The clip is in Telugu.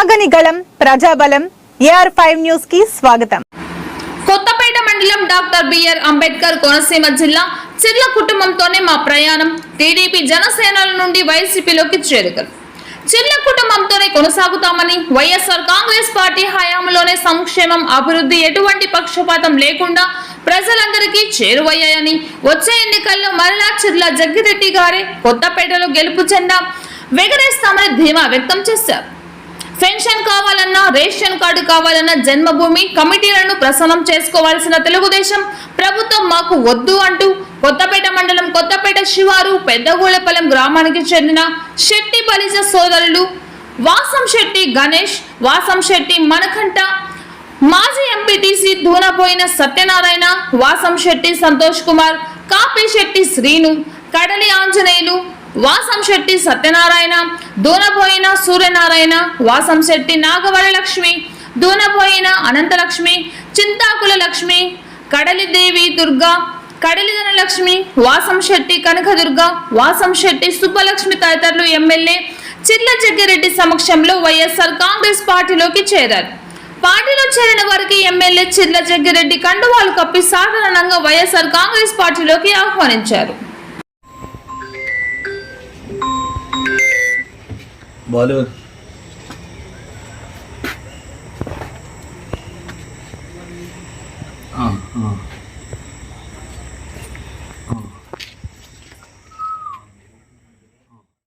చెరగని గళం ప్రజాబలం ఏఆర్ ఫైవ్ న్యూస్కి స్వాగతం. కొత్తపేట మండలం డాక్టర్ బిఆర్ అంబేద్కర్ కోనసీమ జిల్లా చిర్ల కుటుంబంతోనే మా ప్రయాణం టీడీపీ జనసేనల నుండి వైసీపీలోకి చేరుకలు. చిర్ల కుటుంబంతోనే కొనసాగుతామని వైఎస్ఆర్ కాంగ్రెస్ పార్టీ హయాంలోనే సంక్షేమం అభివృద్ధి ఎటువంటి పక్షపాతం లేకుండా ప్రజలందరికీ చేరువయ్యాయని వచ్చే ఎన్నికల్లో మరలా చిర్ల జగ్గిరెడ్డి గారే కొత్తపేటలో గెలుపు చెందా వెగరేస్తామని ధీమా వ్యక్తం చేశారు. పెన్షన్ కావాలన్నా రేషన్ కార్డు కావాలన్నా జన్మభూమి కమిటీలను ప్రసన్నం చేసుకోవాల్సిన తెలుగుదేశం ప్రభుత్వం మాకు వద్దు అంటూ కొత్తపేట మండలం కొత్తపేట శివారు పెద్దగూళపాలెం గ్రామానికి చెందిన శెట్టి బలిజ సోదరులు వాసం శెట్టి గణేష్ వాసం శెట్టి మనకంట మాజీ ఎంపీటీసీ దూనపోయిన సత్యనారాయణ వాసం శెట్టి సంతోష్ కుమార్ కాపి శెట్టి శ్రీను కడలి ఆంజనేయులు వాసం శెట్టి సత్యనారాయణ దూనపోయిన సూర్యనారాయణ వాసం శెట్టి నాగవరలక్ష్మి దూనపోయిన అనంతలక్ష్మి చింతాకుల లక్ష్మి కడలిదేవి దుర్గా కడలిదన లక్ష్మి వాసం శెట్టి కనకదుర్గ వాసం శెట్టి సుబ్బలక్ష్మి తదితరులు ఎమ్మెల్యే చిర్ల జగ్గిరెడ్డి సమక్షంలో వైఎస్ఆర్ కాంగ్రెస్ పార్టీలోకి చేరారు. పార్టీలో చేరిన వారికి ఎమ్మెల్యే చిర్ల జగ్గిరెడ్డి కండువాలు కప్పి సాధారణంగా వైఎస్ఆర్ కాంగ్రెస్ పార్టీలోకి ఆహ్వానించారు. बॉलीवुड हाँ हाँ।